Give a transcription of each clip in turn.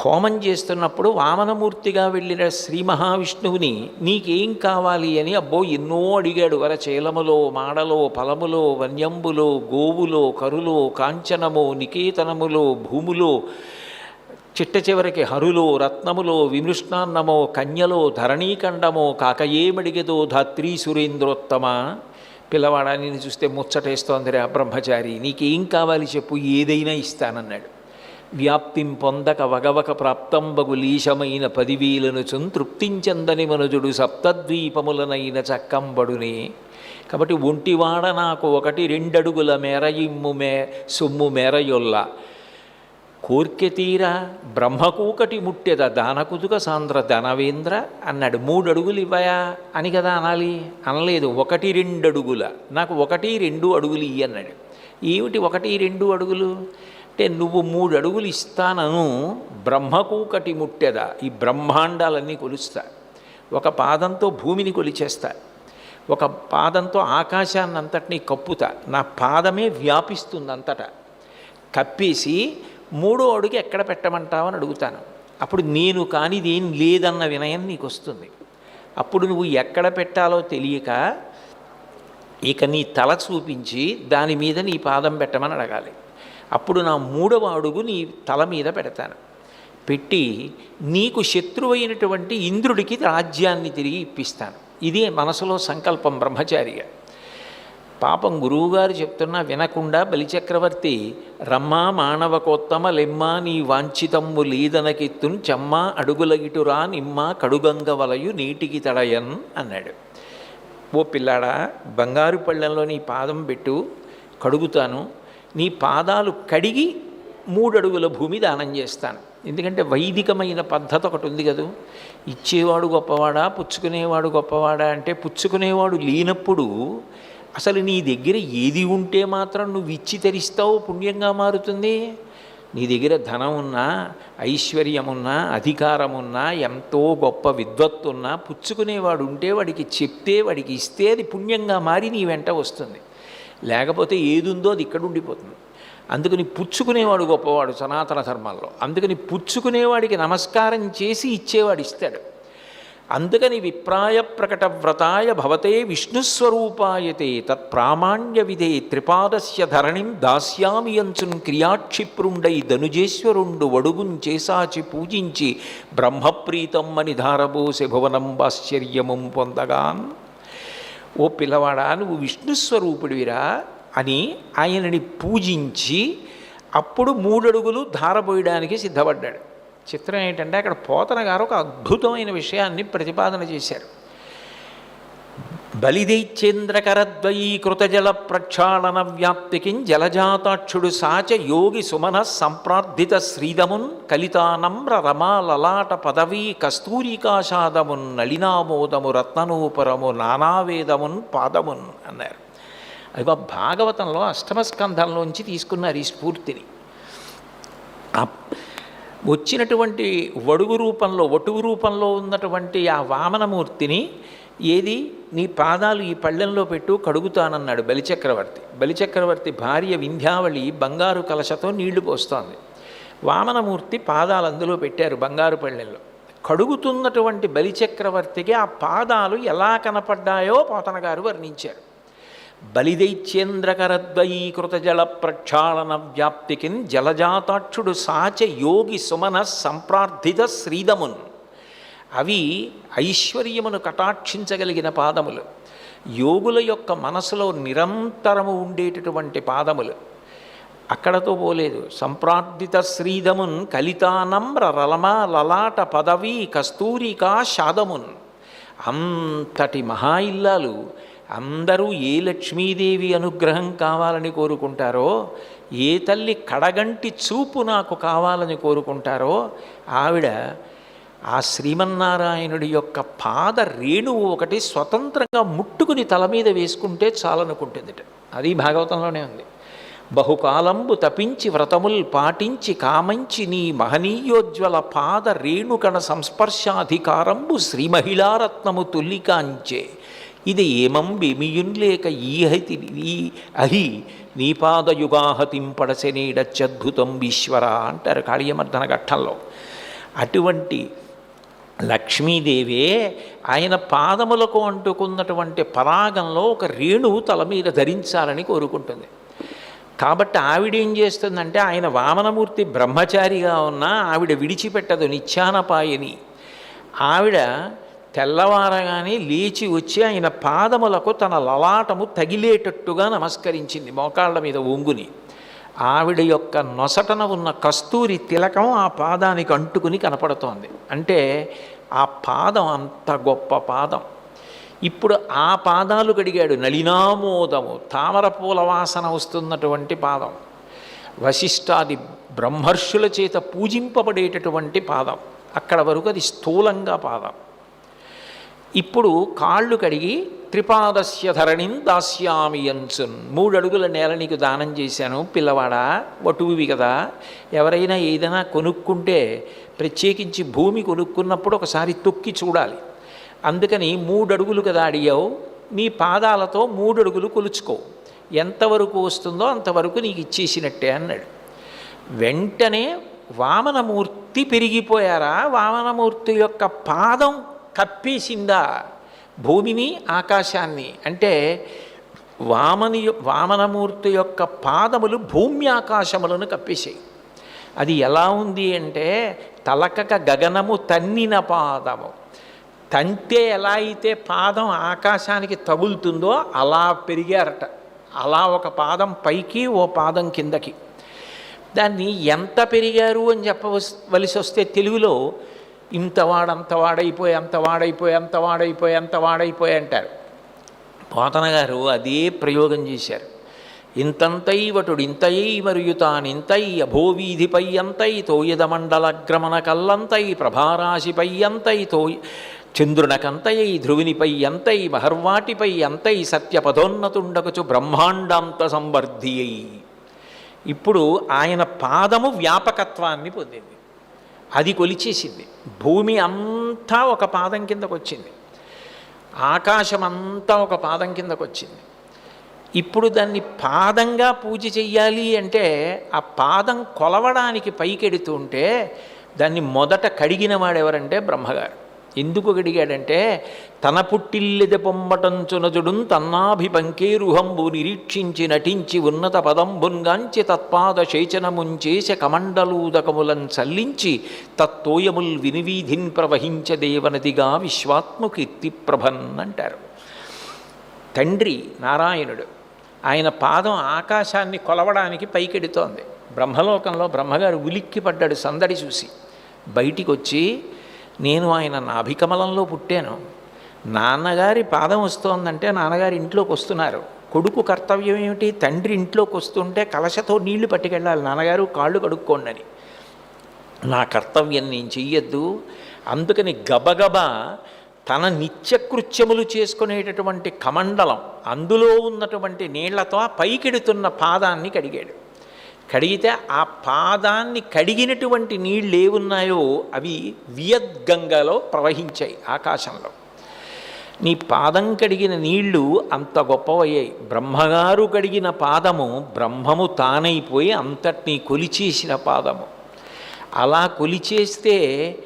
హోమం చేస్తున్నప్పుడు వామనమూర్తిగా వెళ్ళిన శ్రీ మహావిష్ణువుని నీకేం కావాలి అని అబ్బో ఎన్నో అడిగాడు. వర చేలములో మాడలో ఫలములో వన్యంబులో గోవులో కరులో కాంచనమో నికేతనములో భూములో చిట్ట చివరికి హరులో రత్నములో విమృష్ణాన్నమో కన్యలో ధరణీకండమో కాకయేమడిగదో ధాత్రీ సురేంద్రోత్తమ. పిల్లవాడా నేను చూస్తే ముచ్చటేస్తోందిరా బ్రహ్మచారి నీకేం కావాలి చెప్పు ఏదైనా ఇస్తానన్నాడు. వ్యాప్తిం పొందక వగవక ప్రాప్తంబగులీశమైన పదివేలను చున్ మనుజుడు సప్తద్వీపములనైన చక్కంబడునే. కాబట్టి ఒంటివాడ నాకు ఒకటి రెండడుగుల మేర ఇమ్ము మే సొమ్ము మేరయొల్ల. కోర్కె తీర బ్రహ్మకూకటి ముట్టెద దానకుదుక సాంద్ర ధనవేంద్ర అన్నాడు. మూడు అడుగులు ఇవ్వయా అని కదా అనాలి. అనలేదు. ఒకటి రెండు అడుగుల నాకు ఒకటి రెండు అడుగులు ఇయ్యి అన్నాడు. ఏమిటి ఒకటి రెండు అడుగులు? అంటే నువ్వు మూడు అడుగులు ఇస్తానను బ్రహ్మకు ఒకటి ముట్టెదా. ఈ బ్రహ్మాండాలన్నీ కొలుస్తా. ఒక పాదంతో భూమిని కొలిచేస్తా. ఒక పాదంతో ఆకాశాన్ని అంతటినీ కప్పుతా. నా పాదమే వ్యాపిస్తుంది అంతటా కప్పేసి మూడో అడుగు ఎక్కడ పెట్టమంటావని అడుగుతాను. అప్పుడు నేను కానిది ఏం లేదన్న వినయం నీకు వస్తుంది అప్పుడు నువ్వు ఎక్కడ పెట్టాలో తెలియక ఇక నీ తల చూపించి దాని మీద నీ పాదం పెట్టమని అడగాలి. అప్పుడు నా మూడవ అడుగు నీ తల మీద పెడతాను. పెట్టి నీకు శత్రువైనటువంటి ఇంద్రుడికి రాజ్యాన్ని తిరిగి ఇప్పిస్తాను. ఇది మనసులో సంకల్పం బ్రహ్మచారిగా. పాపం గురువుగారు చెప్తున్నా వినకుండా బలిచక్రవర్తి రమ్మా మానవకోత్తమ లెమ్మా నీ వాంఛితమ్ము లీదనకెత్తున్ చెమ్మా అడుగులగిటురా నిమ్మ కడుగంగ వలయు నీటికి తడయన్ అన్నాడు. ఓ పిల్లాడా బంగారు పళ్ళెంలో నీ పాదం పెట్టు కడుగుతాను. నీ పాదాలు కడిగి మూడడుగుల భూమి దానం చేస్తాను. ఎందుకంటే వైదికమైన పద్ధతి ఒకటి ఉంది కదూ. ఇచ్చేవాడు గొప్పవాడా పుచ్చుకునేవాడు గొప్పవాడా అంటే పుచ్చుకునేవాడు లేనప్పుడు అసలు నీ దగ్గర ఏది ఉంటే మాత్రం నువ్వు ఇచ్చి తెరిస్తావు పుణ్యంగా మారుతుంది. నీ దగ్గర ధనం ఉన్నా ఐశ్వర్యమున్నా అధికారమున్నా అధికారం ఎంతో గొప్ప విద్వత్తున్నా పుచ్చుకునేవాడు ఉంటే వాడికి చెప్తే వాడికి ఇస్తే అది పుణ్యంగా మారి నీ వెంట వస్తుంది. లేకపోతే ఏది ఉందో అది ఇక్కడ ఉండిపోతుంది. అందుకని పుచ్చుకునేవాడు గొప్పవాడు సనాతన ధర్మంలో అందుకని పుచ్చుకునేవాడికి నమస్కారం చేసి ఇచ్చేవాడు ఇస్తాడు. అందుకని విప్రాయ ప్రకట వ్రతాయ భవతే విష్ణుస్వరూపాయతే తత్ప్రామాణ్య విధే త్రిపాదస్య ధరణిం దాస్యామి అంచున్ క్రియాక్షిప్రుండై ధనుజేశ్వరుండు వడుగున్ చేసాచి పూజించి బ్రహ్మప్రీతం అని ధారబోసె భువనం ఆశ్చర్యముం పొందగాన్. ఓ పిల్లవాడా నువ్వు విష్ణుస్వరూపుడివిరా అని ఆయనని పూజించి అప్పుడు మూడడుగులు ధారపోయడానికి సిద్ధపడ్డాడు. చిత్రం ఏంటంటే అక్కడ పోతన గారు ఒక అద్భుతమైన విషయాన్ని ప్రతిపాదన చేశారు. బలిదైచ్చేంద్రకరద్వయీకృత జల ప్రక్షాళన వ్యాప్తికిం జలజాతాక్షుడు సాచ యోగి సుమన సంప్రార్థిత శ్రీదమున్ కలితానమ్ర రమాలలాట పదవీ కస్తూరికాషాదమున్ నళినామోదము రత్ననూపురము నానావేదమున్ పాదమున్ అన్నారు. అవి భాగవతంలో అష్టమస్కంధంలోంచి తీసుకున్నారు ఈ స్ఫూర్తిని. వచ్చినటువంటి వడుగు రూపంలో వటువు రూపంలో ఉన్నటువంటి ఆ వామనమూర్తిని ఏది? నీ పాదాలు ఈ పళ్ళెంలో పెట్టు కడుగుతానన్నాడు బలిచక్రవర్తి. బలిచక్రవర్తి భార్య వింధ్యావళి బంగారు కలశతో నీళ్ళు పోస్తోంది. వామనమూర్తి పాదాలు అందులో పెట్టారు బంగారు పళ్ళెంలో. కడుగుతున్నటువంటి బలిచక్రవర్తికి ఆ పాదాలు ఎలా కనపడ్డాయో పోతన గారు వర్ణించారు. బలిదైచ్యేంద్రకరద్వయీకృత జల ప్రక్షాళన వ్యాప్తికిన్ జలజాతాక్షుడు సాచ యోగి సుమన సంప్రార్థిత శ్రీదమున్ అవి ఐశ్వర్యమును కటాక్షించగలిగిన పాదములు. యోగుల యొక్క మనసులో నిరంతరము ఉండేటటువంటి పాదములు. అక్కడతో పోలేదు. సంప్రార్థిత శ్రీధమున్ కలితానమ్ర రలమ లలాట పదవీ కస్తూరికా శాదమున్. అంతటి మహా ఇల్లాలు అందరూ ఏ లక్ష్మీదేవి అనుగ్రహం కావాలని కోరుకుంటారో ఏ తల్లి కడగంటి చూపు నాకు కావాలని కోరుకుంటారో ఆవిడ ఆ శ్రీమన్నారాయణుడి యొక్క పాద రేణువు ఒకటి స్వతంత్రంగా ముట్టుకుని తల మీద వేసుకుంటే చాలనుకుంటుందిట. అది భాగవతంలోనే ఉంది. బహుకాలంబు తపించి వ్రతముల్ పాటించి కామంచి నీ మహనీయోజ్వల పాద రేణుకణ సంస్పర్శాధికారంబు శ్రీమహిళారత్నము తుల్లికాంచే. ఇది ఏమంబెమియున్ లేక ఈహతి ఈ అహి నీపాదయుగాహతింపడసెనీడత్యద్భుతం ఈశ్వర అంటారు కాళీయమర్ధన ఘట్టంలో. అటువంటి లక్ష్మీదేవే ఆయన పాదములకు అంటుకున్నటువంటి పరాగంలో ఒక రేణువు తల మీద ధరించాలని కోరుకుంటుంది. కాబట్టి ఆవిడ ఏం చేస్తుందంటే ఆయన వామనమూర్తి బ్రహ్మచారిగా ఉన్న ఆవిడ విడిచిపెట్టదు నిత్యానపాయని ఆవిడ తెల్లవారగానే లేచి వచ్చి ఆయన పాదములకు తన లలాటము తగిలేటట్టుగా నమస్కరించింది మోకాళ్ళ మీద ఒంగుని ఆవిడ యొక్క నొసటన ఉన్న కస్తూరి తిలకం ఆ పాదానికి అంటుకుని కనపడుతోంది. అంటే ఆ పాదం అంత గొప్ప పాదం. ఇప్పుడు ఆ పాదాలు కడిగాడు నళినామోదము తామర పూల వాసన వస్తున్నటువంటి పాదం. వశిష్టాది బ్రహ్మర్షుల చేత పూజింపబడేటటువంటి పాదం. అక్కడ వరకు అది స్థూలంగా పాదం. ఇప్పుడు కాళ్ళు కడిగి త్రిపాదస్య ధరణిం దాస్యామి అంచున్ మూడు అడుగుల నేల నీకు దానం చేశాను. పిల్లవాడా వటువువి కదా. ఎవరైనా ఏదైనా కొనుక్కుంటే ప్రత్యేకించి భూమి కొనుక్కున్నప్పుడు ఒకసారి తొక్కి చూడాలి. అందుకని మూడు అడుగులు కదా అడిగావు. నీ పాదాలతో మూడు అడుగులు కొలుచుకో. ఎంతవరకు వస్తుందో అంతవరకు నీకు ఇచ్చేసినట్టే అన్నాడు. వెంటనే వామనమూర్తి పెరిగిపోయారా? వామనమూర్తి యొక్క పాదం కప్పేసిందా? భూమిని ఆకాశాన్ని. అంటే వామని వామనమూర్తి యొక్క పాదములు భూమి ఆకాశములను కప్పేసాయి. అది ఎలా ఉంది అంటే తలకక గగనము తన్నిన పాదము. తంతే ఎలా అయితే పాదం ఆకాశానికి తగులుతుందో అలా పెరిగారట. అలా ఒక పాదం పైకి ఓ పాదం కిందకి. దాన్ని ఎంత పెరిగారు అని చెప్పవలసి వస్తే తెలుగులో ఇంతవాడు అంతవాడైపోయి అంతవాడైపోయి అంత అంతవాడైపోయి అంత అంత అంటారు. పోతన గారు అదే ప్రయోగం చేశారు. ఇంతంతై వటుడు ఇంతయై మరియు తానింతై అభోవీధిపై అంతై తోయదమండలగ్రమణ కల్లంతై ప్రభారాశిపై అంతై తో చంద్రునకంతయై ధ్రువినిపై అంతై మహర్వాటిపై అంతై సత్యపదోన్నతుండకచు బ్రహ్మాండాంత సంవర్ధి ఇప్పుడు ఆయన పాదము వ్యాపకత్వాన్ని పొందింది. అది కొలిచేసింది. భూమి అంతా ఒక పాదం కిందకు వచ్చింది ఆకాశం అంతా ఒక పాదం కిందకు వచ్చింది ఇప్పుడు దాన్ని పాదంగా పూజ చెయ్యాలి అంటే ఆ పాదం కొలవడానికి పైకెడుతుంటే దాన్ని మొదట కడిగిన వాడెవరంటే బ్రహ్మగారు. ఎందుకు అడిగాడంటే తన పుట్టిల్లెద పొమ్మటంచునజుడుం తన్నాభిపంకేరుహంబు నిరీక్షించి నటించి ఉన్నత పదంబున్గాంచి తత్పాద శేచనముంచేశ కమండలూదకములం చల్లించి తత్తోయముల్ వినివీధిన్ ప్రవహించ దేవనదిగా విశ్వాత్మకీర్తి ప్రభన్ అంటారు. తండ్రి నారాయణుడు ఆయన పాదం ఆకాశాన్ని కొలవడానికి పైకెడుతోంది. బ్రహ్మలోకంలో బ్రహ్మగారు ఉలిక్కి పడ్డాడు సందడి చూసి. బయటికి వచ్చి నేను ఆయన నాభికమలంలో పుట్టాను. నాన్నగారి పాదం వస్తోందంటే నాన్నగారి ఇంట్లోకి వస్తున్నారు. కొడుకు కర్తవ్యం ఏమిటి? తండ్రి ఇంట్లోకి వస్తుంటే కలశతో నీళ్ళు పట్టుకెళ్ళాలి. నాన్నగారు కాళ్ళు కడుక్కోండి అని నా కర్తవ్యం నేను చెయ్యొద్దు. అందుకని గబగబా తన నిత్యకృత్యములు చేసుకునేటటువంటి కమండలం అందులో ఉన్నటువంటి నీళ్ళతో పైకెడుతున్న పాదాన్ని కడిగాడు. కడిగితే ఆ పాదాన్ని కడిగినటువంటి నీళ్ళు ఏమున్నాయో అవి వియద్గంగలో ప్రవహించాయి ఆకాశంలో. నీ పాదం కడిగిన నీళ్ళు అంత గొప్పవయ్యాయి. బ్రహ్మగారు కడిగిన పాదము బ్రహ్మము తానైపోయి అంతటినీ కొలిచేసిన పాదము. అలా కొలిచేస్తే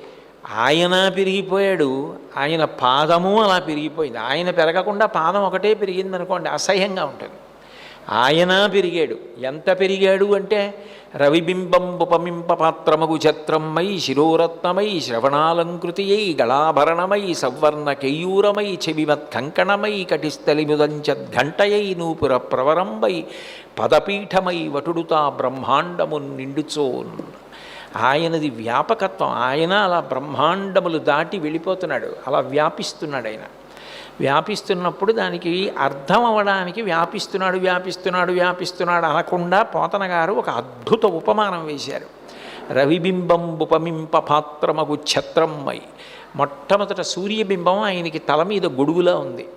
ఆయన పెరిగిపోయాడు ఆయన పాదము అలా పెరిగిపోయింది. ఆయన పెరగకుండా పాదం ఒకటే పెరిగిందనుకోండి అసహ్యంగా ఉంటుంది. ఆయన పెరిగాడు. ఎంత పెరిగాడు అంటే రవిబింబంబుపమింప పాత్రమగు ఛత్రమై శిరోరత్నమై శ్రవణాలంకృతియై గళాభరణమై సవర్ణ కేయూరమై చెవిమత్ కంకణమై కటిస్థలిముదంచద్ఘంటయై నూపుర ప్రవరంబై పదపీఠమై వటుడుతా బ్రహ్మాండము నిండుచోన్. ఆయనది వ్యాపకత్వం. ఆయన అలా బ్రహ్మాండములు దాటి వెళ్ళిపోతున్నాడు. అలా వ్యాపిస్తున్నాడు ఆయన. వ్యాపిస్తున్నప్పుడు దానికి అర్థం అవ్వడానికి వ్యాపిస్తున్నాడు వ్యాపిస్తున్నాడు వ్యాపిస్తున్నాడు అనకుండా పోతన గారు ఒక అద్భుత ఉపమానం వేశారు. రవిబింబం ఉపమింప పాత్రమగు ఛత్రమ్మై మొట్టమొదట సూర్యబింబం ఆయనకి తల మీద గొడుగులా ఉంది.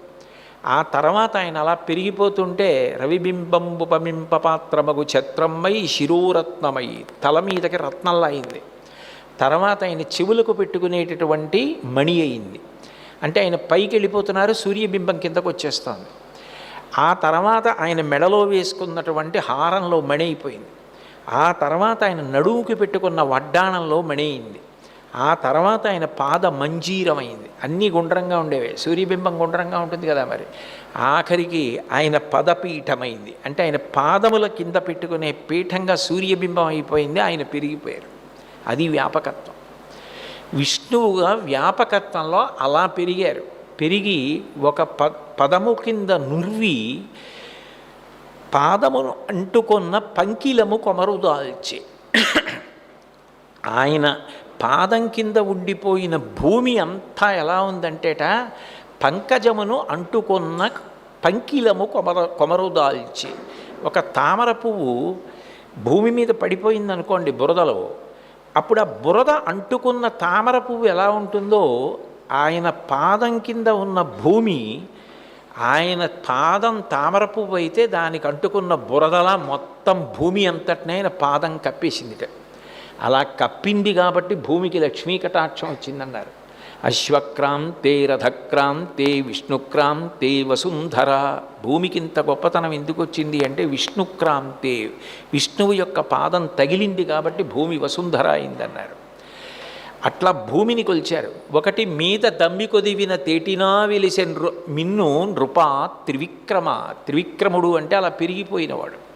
ఆ తర్వాత ఆయన అలా పెరిగిపోతుంటే రవిబింబం ఉపమింప పాత్రమగు ఛత్రమ్మై శిరోరత్నమై తల మీదకి రత్నంలా అయింది. తర్వాత ఆయన చెవులకు పెట్టుకునేటటువంటి మణి అయింది. అంటే ఆయన పైకి వెళ్ళిపోతున్నారు సూర్యబింబం కిందకు వచ్చేస్తుంది. ఆ తర్వాత ఆయన మెడలో వేసుకున్నటువంటి హారంలో మణి అయిపోయింది. ఆ తర్వాత ఆయన నడువుకి పెట్టుకున్న వడ్డాణంలో మణి అయింది. ఆ తర్వాత ఆయన పాద మంజీరమైంది అన్నీ గుండ్రంగా ఉండేవి. సూర్యబింబం గుండ్రంగా ఉంటుంది కదా మరి. ఆఖరికి ఆయన పదపీఠమైంది అంటే ఆయన పాదముల కింద పెట్టుకునే పీఠంగా సూర్యబింబం అయిపోయింది ఆయన పెరిగిపోయారు. అది వ్యాపకత్వం. విష్ణువుగా వ్యాపకత్వంలో అలా పెరిగారు. పెరిగి ఒక ప పదము కింద నుర్వి పాదమును అంటుకొన్న పంకిలము కొమరుదాల్చి. ఆయన పాదం కింద ఉండిపోయిన భూమి అంతా ఎలా ఉందంటేట పంకజమును అంటుకొన్న పంకిలము కొమర కొమరుదాల్చి. ఒక తామర పువ్వు భూమి మీద పడిపోయింది అనుకోండి బురదలో అప్పుడు ఆ బురద అంటుకున్న తామర పువ్వు ఎలా ఉంటుందో ఆయన పాదం కింద ఉన్న భూమి ఆయన పాదం తామర పువ్వు అయితే దానికి అంటుకున్న బురదలా మొత్తం భూమి అంతటినే ఆయన పాదం కప్పేసిందిట. అలా కప్పింది కాబట్టి భూమికి లక్ష్మీ కటాక్షం వచ్చిందన్నారు. అశ్వక్రాంతే రథక్రాంతే విష్ణుక్రాంతే వసుంధర. భూమికి ఇంత గొప్పతనం ఎందుకు వచ్చింది అంటే విష్ణుక్రాంతే విష్ణువు యొక్క పాదం తగిలింది కాబట్టి భూమి వసుంధర అయిందన్నారు. అట్లా భూమిని కొలిచారు. ఒకటి మీద దమ్మి కొదివిన తేటినా వెలిసే నృ మిన్ను నృప త్రివిక్రమ త్రివిక్రముడు అంటే అలా పెరిగిపోయినవాడు.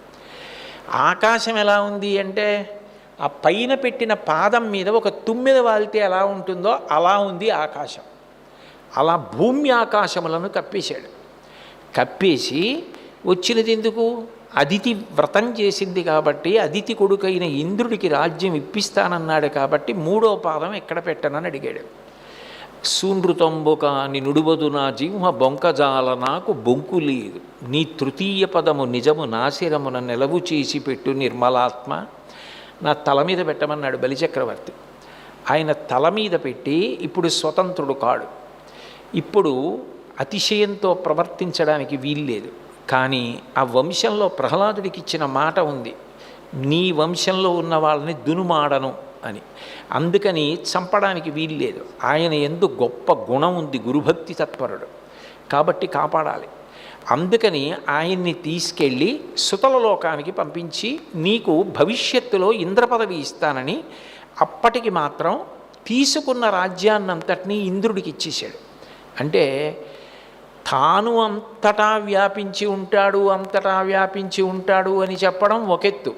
ఆకాశం ఎలా ఉంది అంటే ఆ పైన పెట్టిన పాదం మీద ఒక తుమ్మెద వాలితే ఎలా ఉంటుందో అలా ఉంది ఆకాశం. అలా భూమి ఆకాశములను కప్పేశాడు. కప్పేసి వచ్చినది ఎందుకు? అదితి వ్రతం చేసింది కాబట్టి అదితి కొడుకైన ఇంద్రుడికి రాజ్యం ఇప్పిస్తానన్నాడు కాబట్టి మూడో పాదం ఎక్కడ పెట్టనని అడిగాడు. సూనృతంబు నుడుబదు నుడువదు నా జింహ బొంకజాల నాకు బొంకు లేదు. నీ తృతీయ పదము నిజము నాశిరమున నిలవు చేసి పెట్టు నిర్మలాత్మ. నా తల మీద పెట్టమన్నాడు బలిచక్రవర్తి. ఆయన తల మీద పెట్టి ఇప్పుడు స్వతంత్రుడు కాడు. ఇప్పుడు అతిశయంతో ప్రవర్తించడానికి వీల్లేదు. కానీ ఆ వంశంలో ప్రహ్లాదుడికి ఇచ్చిన మాట ఉంది. నీ వంశంలో ఉన్న వాళ్ళని దునుమాడను అని. అందుకని చంపడానికి వీల్లేదు. ఆయన ఎందు గొప్ప గుణం ఉంది గురుభక్తి తత్పరుడు. కాబట్టి కాపాడాలి. అందుకని ఆయన్ని తీసుకెళ్ళి సుతల లోకానికి పంపించి నీకు భవిష్యత్తులో ఇంద్రపదవి ఇస్తానని అప్పటికి మాత్రం తీసుకున్న రాజ్యాన్నంతటినీ ఇంద్రుడికి ఇచ్చేశాడు. అంటే తాను అంతటా వ్యాపించి ఉంటాడు అంతటా వ్యాపించి ఉంటాడు అని చెప్పడం ఒకెత్తు.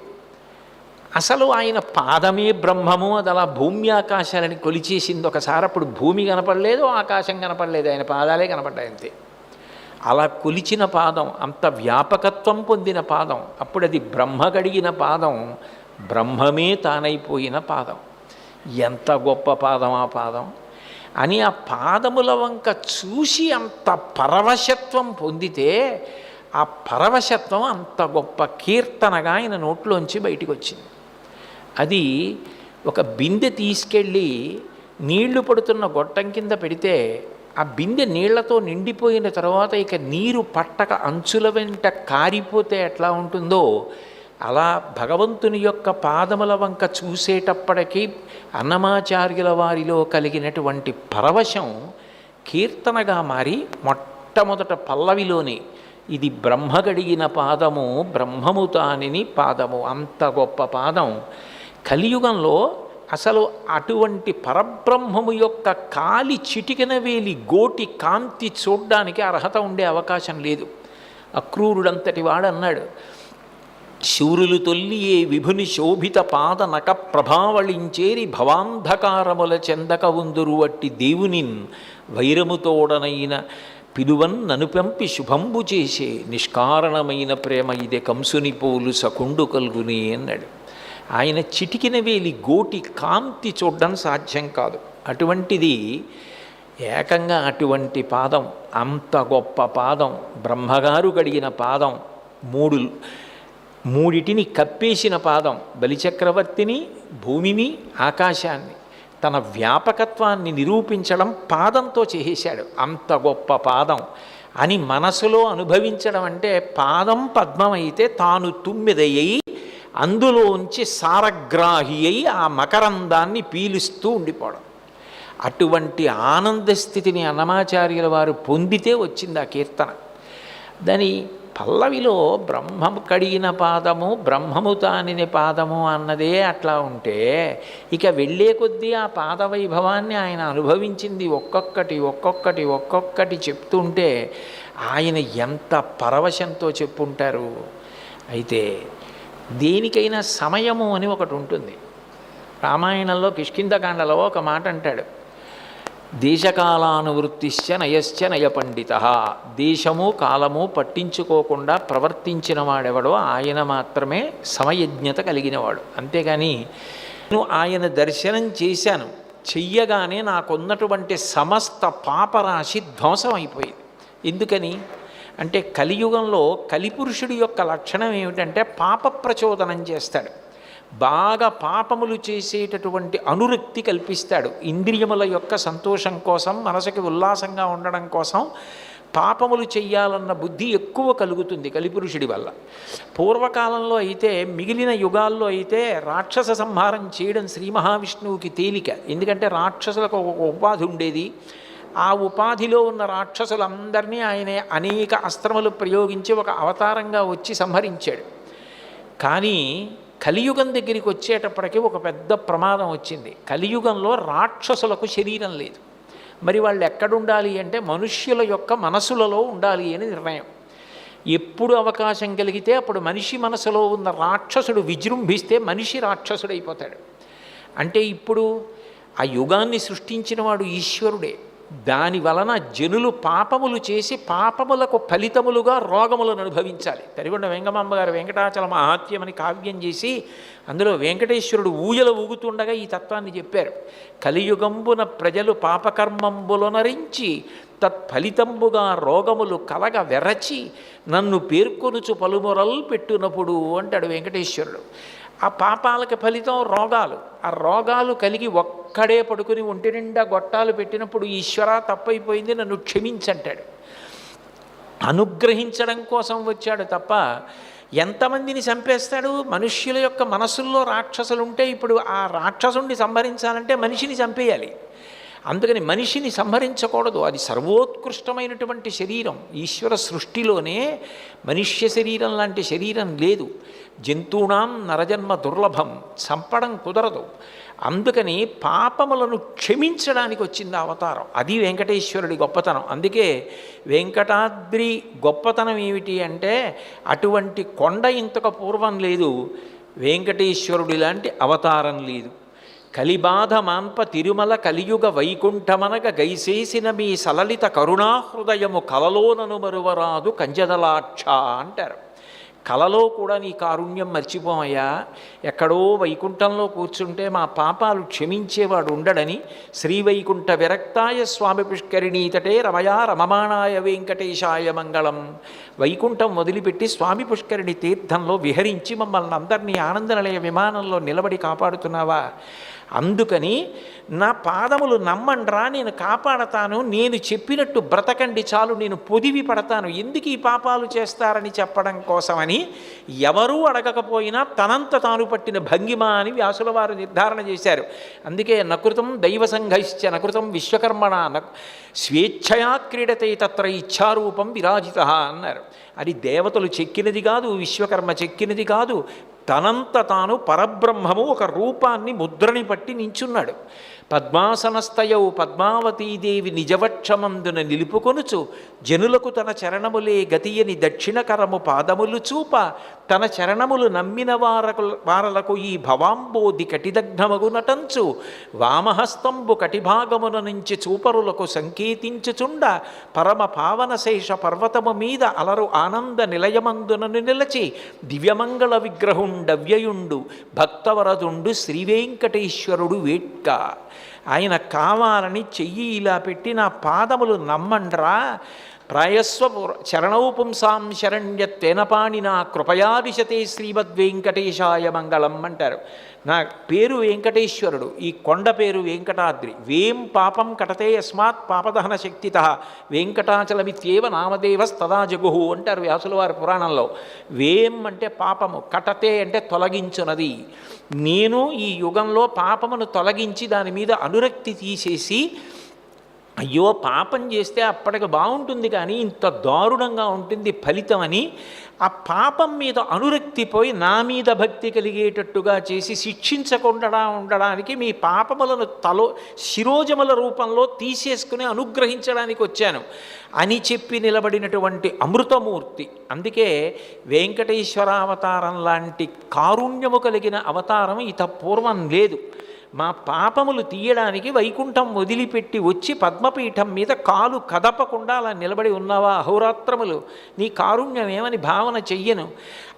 అసలు ఆయన పాదమే బ్రహ్మము అది అలా భూమి ఆకాశాలని కొలిచేసింది ఒకసారి అప్పుడు భూమి కనపడలేదు ఆకాశం కనపడలేదు ఆయన పాదాలే కనపడ్డాయి అంతే. అలా కొలిచిన పాదం అంత వ్యాపకత్వం పొందిన పాదం అప్పుడు అది బ్రహ్మ గడిగిన పాదం బ్రహ్మమే తానైపోయిన పాదం. ఎంత గొప్ప పాదం ఆ పాదం? అని ఆ పాదముల వంక చూసి అంత పరవశత్వం పొందితే ఆ పరవశత్వం అంత గొప్ప కీర్తనగా ఆయన నోట్లోంచి బయటికి వచ్చింది అది ఒక బిందె తీసుకెళ్ళి నీళ్ళు పడుతున్న గొట్టం కింద పెడితే ఆ బిందె నీళ్ళతో నిండిపోయిన తర్వాత ఇక నీరు పట్టక అంచుల వెంట కారిపోతే ఎట్లా ఉంటుందో అలా భగవంతుని యొక్క పాదముల వంక చూసేటప్పటికీ అన్నమాచార్యుల వారిలో కలిగినటువంటి పరవశం కీర్తనగా మారి మొట్టమొదట పల్లవిలోని ఇది బ్రహ్మగడిగిన పాదము బ్రహ్మము తానిని పాదము అంత గొప్ప పాదం. కలియుగంలో అసలు అటువంటి పరబ్రహ్మము యొక్క కాలి చిటికిన వేలి గోటి కాంతి చూడ్డానికి అర్హత ఉండే అవకాశం లేదు. అక్రూరుడంతటి వాడన్నాడు. శూరులు తొల్లియే విభుని శోభిత పాద నక ప్రభావళించేరి భవాంధకారముల చెందక ఉందురు వట్టి దేవునిన్ వైరముతోడనైన పిలువన్ ననుపెంపి శుభంబు చేసే నిష్కారణమైన ప్రేమ ఇదే కంసుని పోలు సకుండు కలుగుని అన్నాడు. ఆయన చిటికిన వేలి గోటి కాంతి చూడడం సాధ్యం కాదు. అటువంటిది ఏకంగా అటువంటి పాదం అంత గొప్ప పాదం బ్రహ్మగారు గడిగిన పాదం మూడు మూడిటిని కప్పేసిన పాదం బలిచక్రవర్తిని భూమిని ఆకాశాన్ని తన వ్యాపకత్వాన్ని నిరూపించడం పాదంతో చేసేశాడు. అంత గొప్ప పాదం అని మనసులో అనుభవించడం అంటే పాదం పద్మమైతే తాను తుమ్మిదయ్యి అందులోంచి సారగ్రాహి అయి ఆ మకరందాన్ని పీలుస్తూ ఉండిపోవడం. అటువంటి ఆనంద స్థితిని అన్నమాచార్యుల వారు పొందితే వచ్చింది ఆ కీర్తన. దాని పల్లవిలో బ్రహ్మము కడిగిన పాదము బ్రహ్మము తానిని పాదము అన్నదే అట్లా ఉంటే ఇక వెళ్ళే కొద్దీ ఆ పాద వైభవాన్ని ఆయన అనుభవించింది ఒక్కొక్కటి ఒక్కొక్కటి ఒక్కొక్కటి చెప్తుంటే ఆయన ఎంత పరవశంతో చెప్పుంటారు. అయితే దేనికైనా సమయము అని ఒకటి ఉంటుంది. రామాయణంలో కిష్కిందకాండలో ఒక మాట అంటాడు. దేశకాలానువృత్తిశ్చ నయశ్చ నయపండిత. దేశము కాలము పట్టించుకోకుండా ప్రవర్తించిన వాడెవడో ఆయన మాత్రమే సమయజ్ఞత కలిగినవాడు. అంతేగాని నేను ఆయన దర్శనం చేశాను. చెయ్యగానే నాకున్నటువంటి సమస్త పాపరాశి ధ్వంసం అయిపోయింది ఎందుకని? అంటే కలియుగంలో కలిపురుషుడి యొక్క లక్షణం ఏమిటంటే పాప ప్రచోదనం చేస్తాడు. బాగా పాపములు చేసేటటువంటి అనురక్తి కల్పిస్తాడు. ఇంద్రియముల యొక్క సంతోషం కోసం మనసుకి ఉల్లాసంగా ఉండడం కోసం పాపములు చెయ్యాలన్న బుద్ధి ఎక్కువ కలుగుతుంది కలిపురుషుడి వల్ల. పూర్వకాలంలో అయితే మిగిలిన యుగాల్లో అయితే రాక్షస సంహారం చేయడం శ్రీ మహావిష్ణువుకి తేలిక. ఎందుకంటే రాక్షసులకు ఒక ఉపాధి ఉండేది. ఆ ఉపాధిలో ఉన్న రాక్షసులందరినీ ఆయన అనేక అస్త్రములు ప్రయోగించి ఒక అవతారంగా వచ్చి సంహరించాడు. కానీ కలియుగం దగ్గరికి వచ్చేటప్పటికి ఒక పెద్ద ప్రమాదం వచ్చింది. కలియుగంలో రాక్షసులకు శరీరం లేదు. మరి వాళ్ళు ఎక్కడుండాలి అంటే మనుష్యుల యొక్క మనసులలో ఉండాలి అని నిర్ణయం. ఎప్పుడు అవకాశం కలిగితే అప్పుడు మనిషి మనసులో ఉన్న రాక్షసుడు విజృంభిస్తే మనిషి రాక్షసుడైపోతాడు. అంటే ఇప్పుడు ఆ యుగాన్ని సృష్టించిన వాడు ఈశ్వరుడే. దాని వలన జనులు పాపములు చేసి పాపములకు ఫలితములుగా రోగములను అనుభవించాలి. తరిగొండ వెంగమాంబ గారు వెంకటాచల మహాత్యమని కావ్యం చేసి అందులో వెంకటేశ్వరుడు ఊయల ఊగుతుండగా ఈ తత్వాన్ని చెప్పారు. కలియుగంబున ప్రజలు పాపకర్మంబులనరించి తత్ఫలితంబుగా రోగములు కలగ వెరచి నన్ను పేర్కొనుచు పలుమొరలు పెట్టునప్పుడు అంటాడు వెంకటేశ్వరుడు. ఆ పాపాలకి ఫలితం రోగాలు. ఆ రోగాలు కలిగి ఒక్కడే పడుకుని ఒంటి నిండా గొట్టాలు పెట్టినప్పుడు ఈశ్వర తప్పైపోయింది నన్ను క్షమించంటాడు. అనుగ్రహించడం కోసం వచ్చాడు తప్ప ఎంతమందిని చంపేస్తాడు? మనుష్యుల యొక్క మనసుల్లో రాక్షసులు ఉంటే ఇప్పుడు ఆ రాక్షసుని సంహరించాలంటే మనిషిని చంపేయాలి. అందుకని మనిషిని సంహరించకూడదు. అది సర్వోత్కృష్టమైనటువంటి శరీరం. ఈశ్వర సృష్టిలోనే మనుష్య శరీరం లాంటి శరీరం లేదు. జంతువునాం నరజన్మ దుర్లభం. చంపడం కుదరదు. అందుకని పాపములను క్షమించడానికి వచ్చింది అవతారం. అది వెంకటేశ్వరుడి గొప్పతనం. అందుకే వెంకటాద్రి గొప్పతనం ఏమిటి అంటే అటువంటి కొండ ఇంతకు పూర్వం లేదు. వెంకటేశ్వరుడి లాంటి అవతారం లేదు. కలిబాధ మాన్ప తిరుమల కలియుగ వైకుంఠమనగ గైసేసిన మీ సలలిత కరుణాహృదయము కలలోనను మరువరాదు కంజదలాక్ష అంటారు. కలలో కూడా నీ కారుణ్యం మర్చిపోమయ్యా. ఎక్కడో వైకుంఠంలో కూర్చుంటే మా పాపాలు క్షమించేవాడు ఉండడని శ్రీవైకుంఠ విరక్తాయ స్వామి పుష్కరిణీతటే రమయా రమమాణాయ వెంకటేశాయ మంగళం. వైకుంఠం వదిలిపెట్టి స్వామి పుష్కరిణి తీర్థంలో విహరించి మమ్మల్ని అందరినీ ఆనందనలయ విమానంలో నిలబడి కాపాడుతున్నావా? అందుకని నా పాదములు నమ్మండ్రా నేను కాపాడతాను నేను చెప్పినట్టు బ్రతకండి చాలు నేను పొదివి పడతాను ఎందుకు ఈ పాపాలు చేస్తారని చెప్పడం కోసమని ఎవరూ అడగకపోయినా తనంత తాను పట్టిన భంగిమ అని వ్యాసుల వారు నిర్ధారణ చేశారు. అందుకే నకృతం దైవ సంఘశ్చ నకృతం విశ్వకర్మణ స్వేచ్ఛయా క్రీడతే తత్ర ఇచ్ఛారూపం విరాజిత అన్నారు. అది దేవతలు చెక్కినది కాదు విశ్వకర్మ చెక్కినది కాదు. తనంత తాను పరబ్రహ్మము ఒక రూపాన్ని ముద్రని పట్టి నించున్నాడు. పద్మాసనస్థయవు పద్మావతీదేవి నిజవక్షమందున నిలుపుకొనుచు జనులకు తన చరణములే గతియని దక్షిణకరము పాదములు చూప తన చరణములు నమ్మిన వారకు వారలకు ఈ భవాంబోధి కటిదగ్నమగు నటంచు వామహస్తంబు కటిభాగమున నుంచి చూపరులకు సంకేతించుచుండ పరమ పావనశేష పర్వతము మీద అలరు ఆనంద నిలయమందునను నిలచి దివ్యమంగళ విగ్రహుండవ్యయుండు భక్తవరదుండు శ్రీవేంకటేశ్వరుడు వేట్క. ఆయన కావాలని చెయ్యి ఇలా పెట్టి నా పాదములు నమ్మండ్రా? రాయస్వ చరణౌపుంసాం శరణ్య శరణ్యత్తేనపాణి కృపయా విశతే శ్రీమద్వేంకటేశాయ మంగళం అంటారు. నా పేరు వెంకటేశ్వరుడు ఈ కొండ పేరు వెంకటాద్రి. వేం పాపం కటతే యస్మాత్ పాపదహన శక్తిత. వెంకటాచలమిత్యేవ నామదేవస్తదా జగుహు అంటారు వ్యాసుల వారి పురాణంలో. వేం అంటే పాపము కటతే అంటే తొలగించునది. నేను ఈ యుగంలో పాపమును తొలగించి దాని మీద అనురక్తి తీసేసి అయ్యో పాపం చేస్తే అప్పటికి బాగుంటుంది కానీ ఇంత దారుణంగా ఉంటుంది ఫలితం అని ఆ పాపం మీద అనురక్తిపోయి నా మీద భక్తి కలిగేటట్టుగా చేసి శిక్షించకుండా ఉండడానికి మీ పాపములను తలో శిరోజముల రూపంలో తీసేసుకుని అనుగ్రహించడానికి వచ్చాను. అని చెప్పి నిలబడినటువంటి అమృతమూర్తి అందుకే వెంకటేశ్వరావతారం లాంటి కారుణ్యము కలిగిన అవతారం ఇత పూర్వం లేదు. మా పాపములు తీయడానికి వైకుంఠం వదిలిపెట్టి వచ్చి పద్మపీఠం మీద కాలు కదపకుండా అలా నిలబడి ఉన్నావా? అహోరాత్రములు నీ కారుణ్యమేమని భావన చెయ్యను.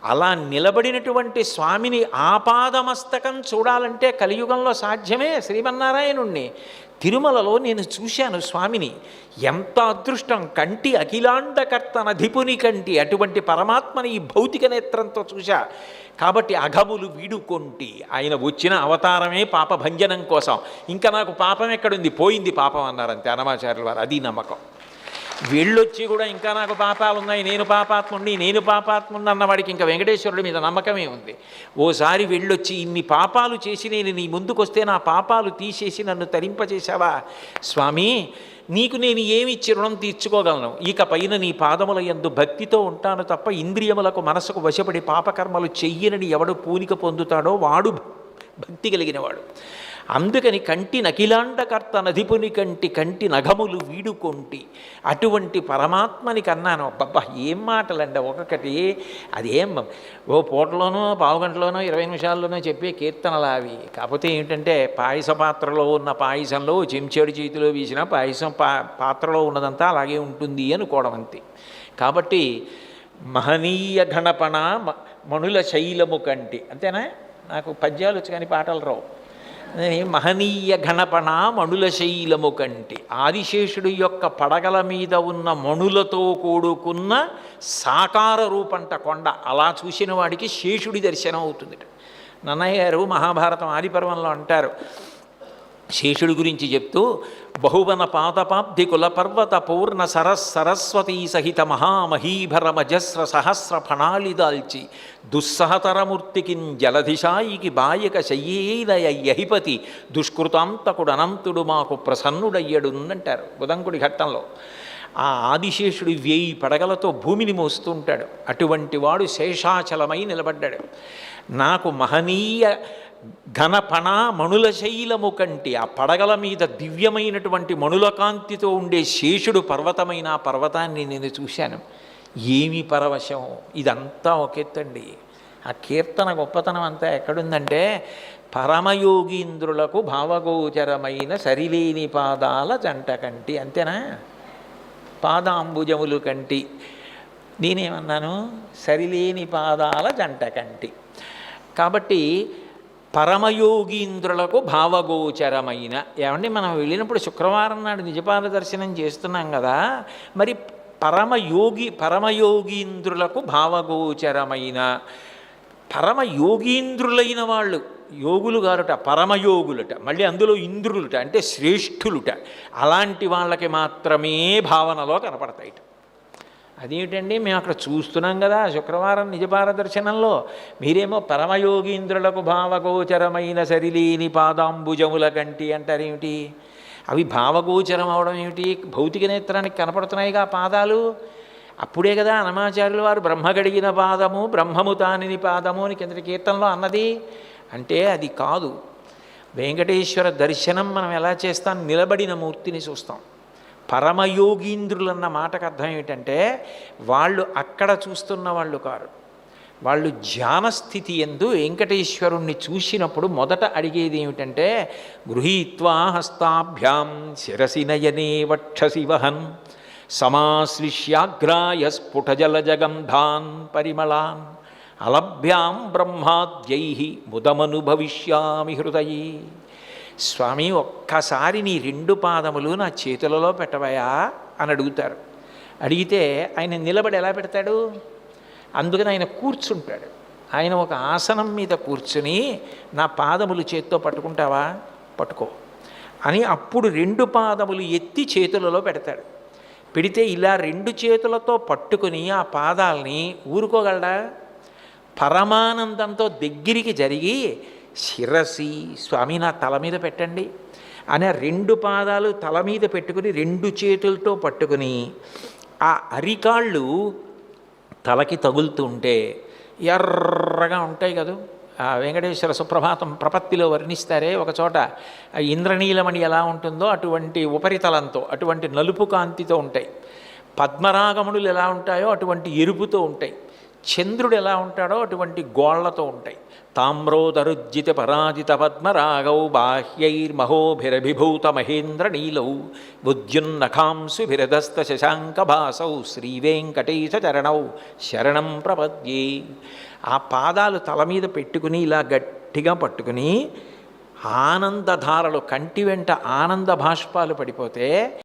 అలా నిలబడినటువంటి స్వామిని ఆపాదమస్తకం చూడాలంటే కలియుగంలో సాధ్యమే శ్రీమన్నారాయణుణ్ణి. తిరుమలలో నేను చూశాను స్వామిని. ఎంత అదృష్టం కంటి అఖిలాండకర్తన ధిపుని కంటి అటువంటి పరమాత్మని ఈ భౌతిక నేత్రంతో చూశా. కాబట్టి అఘములు వీడుకొంటి. ఆయన వచ్చిన అవతారమే పాప భంజనం కోసం. ఇంకా నాకు పాపం ఎక్కడుంది? పోయింది పాపం అన్నారంతే అనమాచార్యుల వారు. అది నమ్మకం. వీళ్ళొచ్చి కూడా ఇంకా నాకు పాపాలు ఉన్నాయి నేను పాపాత్ముండి నేను పాపాత్ముండి అన్నవాడికి ఇంకా వెంకటేశ్వరుడి మీద నమ్మకమే ఉంది. ఓసారి వెళ్ళొచ్చి ఇన్ని పాపాలు చేసి నేను నీ ముందుకొస్తే నా పాపాలు తీసేసి నన్ను తరింపచేశావా స్వామి నీకు నేను ఏమిచ్చి రుణం తీర్చుకోగలను? ఇక పైన నీ పాదముల యందు భక్తితో ఉంటాను తప్ప ఇంద్రియములకు మనసుకు వశపడి పాపకర్మలు చెయ్యనని ఎవడు పూనిక పొందుతాడో వాడు భక్తి కలిగినవాడు. అందుకని కంటి నకిలాండకర్త నదిపుని కంటి కంటి నగములు వీడుకొంటి. అటువంటి పరమాత్మని కన్నాను. అబ్బబ్బా ఏం మాటలండి ఒక్కొక్కటి. అదేం ఓ పూటలోనో పావు గంటలోనో ఇరవై నిమిషాల్లోనో చెప్పే కీర్తనలు అవి. కాకపోతే ఏంటంటే పాయస పాత్రలో ఉన్న పాయసంలో చెంచాడు చేతిలో వీసిన పాయసం పా పాత్రలో ఉన్నదంతా అలాగే ఉంటుంది అనుకోవడం అంతే. కాబట్టి మహనీయ గణపణ మ- మణుల శైలము కంటి. అంతేనా? నాకు పద్యాలు వచ్చి కానీ పాటలు రావు. మహనీయ ఘనపణ మణుల శైలము కంటి ఆదిశేషుడు యొక్క పడగల మీద ఉన్న మణులతో కూడుకున్న సాకార రూపంట కొండ అలా చూసిన వాడికి శేషుడి దర్శనం అవుతుంది నన్నయ్య గారు మహాభారతం ఆదిపర్వంలో అంటారు శేషుడి గురించి చెప్తూ బహువన పాదపాబ్ధి కుల పర్వత పూర్ణ సరస్ సరస్వతీ సహిత మహామహీభరమజస్ర సహస్ర ఫణాలి దాల్చి దుస్సహతరమూర్తికిన్ జలధిశాయికి బాయక శయ్యేదయహిపతి దుష్కృతాంతకుడు అనంతుడు మాకు ప్రసన్నుడయ్యడు అంటారు బుదంకుడి ఘట్టంలో. ఆ ఆదిశేషుడు వేయి పడగలతో భూమిని మోస్తూ ఉంటాడు అటువంటి వాడు శేషాచలమై నిలబడ్డాడు. నాకు మహనీయ ఘనపణ మణుల శైలము కంటి ఆ పడగల మీద దివ్యమైనటువంటి మణుల కాంతితో ఉండే శేషుడు పర్వతమైన ఆ పర్వతాన్ని నేను చూశాను. ఏమి పరవశం? ఇదంతా ఒకెత్తండి. ఆ కీర్తన గొప్పతనం అంతా ఎక్కడుందంటే పరమయోగీంద్రులకు భావగోచరమైన సరిలేని పాదాల జంట కంటి అంతేనా? పాదాంబుజములు కంటి. నేనేమన్నాను? సరిలేని పాదాల జంట కంటి. కాబట్టి పరమయోగీంద్రులకు భావగోచరమైన ఏమండి మనం వెళ్ళినప్పుడు శుక్రవారం నాడు నిజపాద దర్శనం చేస్తున్నాం కదా మరి పరమయోగి పరమయోగీంద్రులకు భావగోచరమైన పరమయోగీంద్రులైన వాళ్ళు యోగులు గారుట పరమయోగులుట మళ్ళీ అందులో ఇంద్రులుట అంటే శ్రేష్ఠులుట అలాంటి వాళ్ళకి మాత్రమే భావనలో కనపడతాయిట. అదేమిటండి మేము అక్కడ చూస్తున్నాం కదా శుక్రవారం నిజపార దర్శనంలో మీరేమో పరమయోగీంద్రులకు భావగోచరమైన సరిలేని పాదాంబుజముల కంటి అంటారేమిటి? అవి భావగోచరం అవడం ఏమిటి? భౌతిక నేత్రానికి కనపడుతున్నాయిగా పాదాలు? అప్పుడే కదా అనమాచార్యుల వారు బ్రహ్మ గడిగిన పాదము బ్రహ్మము తానిని పాదము అని కిందటి కీర్తనలో అన్నది. అంటే అది కాదు. వెంకటేశ్వర దర్శనం మనం ఎలా చేస్తాం? నిలబడిన మూర్తిని చూస్తాం. పరమయోగీంద్రులు అన్న మాటకు అర్థం ఏమిటంటే వాళ్ళు అక్కడ చూస్తున్న వాళ్ళు కారు. వాళ్ళు ధ్యానస్థితి ఎందు వెంకటేశ్వరుణ్ణి చూసినప్పుడు మొదట అడిగేది ఏమిటంటే గృహీత్వా హస్తాభ్యాం శిరసి నయనే వక్షసి వహన్ సమాశ్లిష్యాగ్రాయ పరిమళాన్. అలభ్యాం బ్రహ్మాద్యై ముదమనుభవిష్యామి హృదయీ. స్వామి ఒక్కసారి నీ రెండు పాదములు నా చేతులలో పెట్టవయా అని అడుగుతారు. అడిగితే ఆయన నిలబడి ఎలా పెడతాడు? అందుకని ఆయన కూర్చుంటాడు. ఆయన ఒక ఆసనం మీద కూర్చుని నా పాదములు చేత్తో పట్టుకుంటావా? పట్టుకో అని అప్పుడు రెండు పాదములు ఎత్తి చేతులలో పెడతాడు. పెడితే ఇలా రెండు చేతులతో పట్టుకుని ఆ పాదాలని ఊరుకోగలడా? పరమానందంతో దగ్గరికి జరిగి శిరసి స్వామి నా తల మీద పెట్టండి అనే రెండు పాదాలు తల మీద పెట్టుకుని రెండు చేతులతో పట్టుకుని ఆ అరికాళ్ళు తలకి తగులుతుంటే ఎర్రగా ఉంటాయి కదా. ఆ వెంకటేశ్వర సుప్రభాతం ప్రపత్తిలో వర్ణిస్తారే ఒకచోట ఇంద్రనీలమణి ఎలా ఉంటుందో అటువంటి ఉపరితలంతో అటువంటి నలుపు కాంతితో ఉంటాయి. పద్మరాగములు ఎలా ఉంటాయో అటువంటి ఎరుపుతో ఉంటాయి. చంద్రుడు ఎలా ఉంటాడో అటువంటి గోళ్ళతో ఉంటాయి. తామ్రోదరుజ్జిత పరాజిత పద్మరాగౌ బాహ్యైర్మహోభిరభిభూత మహేంద్ర నీలౌ బుద్యున్నఖాంసుభిరదస్త శశాంకభాసౌ శ్రీవేంకటేశ చరణౌ శరణం ప్రపద్యే. ఆ పాదాలు తల మీద పెట్టుకుని ఇలా గట్టిగా పట్టుకుని ఆనందధారలు కంటి వెంట ఆనంద భాష్పాలు పడిపోతే